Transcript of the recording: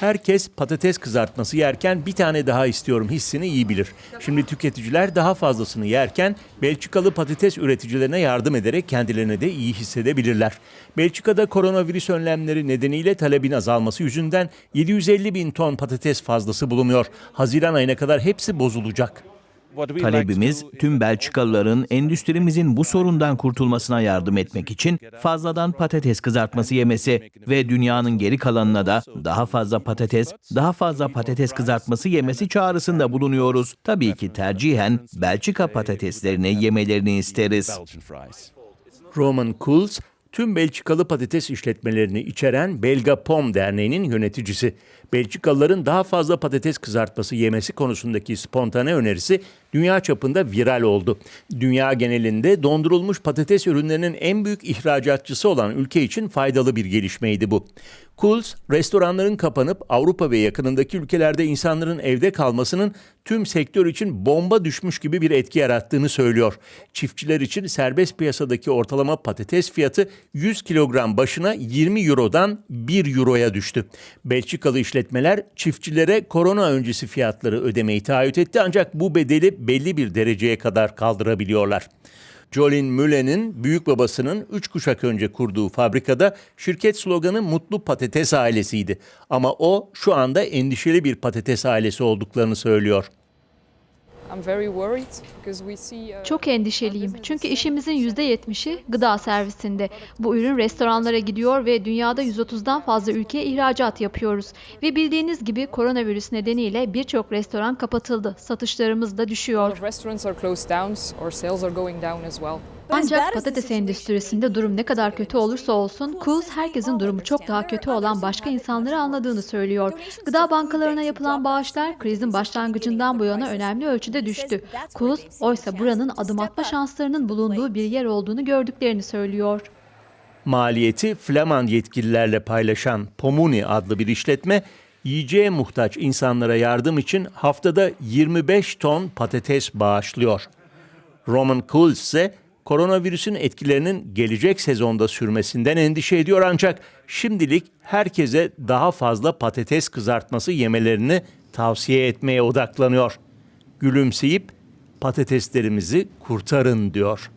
Herkes patates kızartması yerken bir tane daha istiyorum hissini iyi bilir. Şimdi tüketiciler daha fazlasını yerken Belçikalı patates üreticilerine yardım ederek kendilerini de iyi hissedebilirler. Belçika'da koronavirüs önlemleri nedeniyle talebin azalması yüzünden 750 bin ton patates fazlası bulunuyor. Haziran ayına kadar hepsi bozulacak. Talebimiz tüm Belçikalıların endüstrimizin bu sorundan kurtulmasına yardım etmek için fazladan patates kızartması yemesi ve dünyanın geri kalanına da daha fazla patates, daha fazla patates kızartması yemesi çağrısında bulunuyoruz. Tabii ki tercihen Belçika patateslerini yemelerini isteriz. Roman Cools, tüm Belçikalı patates işletmelerini içeren Belga Pom Derneği'nin yöneticisi. Belçikalıların daha fazla patates kızartması yemesi konusundaki spontane önerisi dünya çapında viral oldu. Dünya genelinde dondurulmuş patates ürünlerinin en büyük ihracatçısı olan ülke için faydalı bir gelişmeydi bu. Cools, restoranların kapanıp Avrupa ve yakınındaki ülkelerde insanların evde kalmasının tüm sektör için bomba düşmüş gibi bir etki yarattığını söylüyor. Çiftçiler için serbest piyasadaki ortalama patates fiyatı 100 kilogram başına 20 eurodan 1 euroya düştü. Belçikalı işletmeler çiftçilere korona öncesi fiyatları ödemeyi taahhüt etti ancak bu bedeli belli bir dereceye kadar kaldırabiliyorlar. Jolin Müllen'in büyük babasının 3 kuşak önce kurduğu fabrikada şirket sloganı Mutlu Patates Ailesi'ydi. Ama o şu anda endişeli bir patates ailesi olduklarını söylüyor. Çok endişeliyim çünkü işimizin %70'i gıda servisinde. Bu ürün restoranlara gidiyor ve dünyada 130'dan fazla ülkeye ihracat yapıyoruz. Ve bildiğiniz gibi koronavirüs nedeniyle birçok restoran kapatıldı. Satışlarımız da düşüyor. Ancak patates endüstrisinde durum ne kadar kötü olursa olsun, Coles herkesin durumu çok daha kötü olan başka insanları anladığını söylüyor. Gıda bankalarına yapılan bağışlar krizin başlangıcından bu yana önemli ölçüde düştü. Coles oysa buranın adım atma şanslarının bulunduğu bir yer olduğunu gördüklerini söylüyor. Maliyeti Flaman yetkililerle paylaşan Pomuni adlı bir işletme, yiyeceğe muhtaç insanlara yardım için haftada 25 ton patates bağışlıyor. Roman Cools ise koronavirüsün etkilerinin gelecek sezonda sürmesinden endişe ediyor ancak şimdilik herkese daha fazla patates kızartması yemelerini tavsiye etmeye odaklanıyor. Gülümseyip patateslerimizi kurtarın diyor.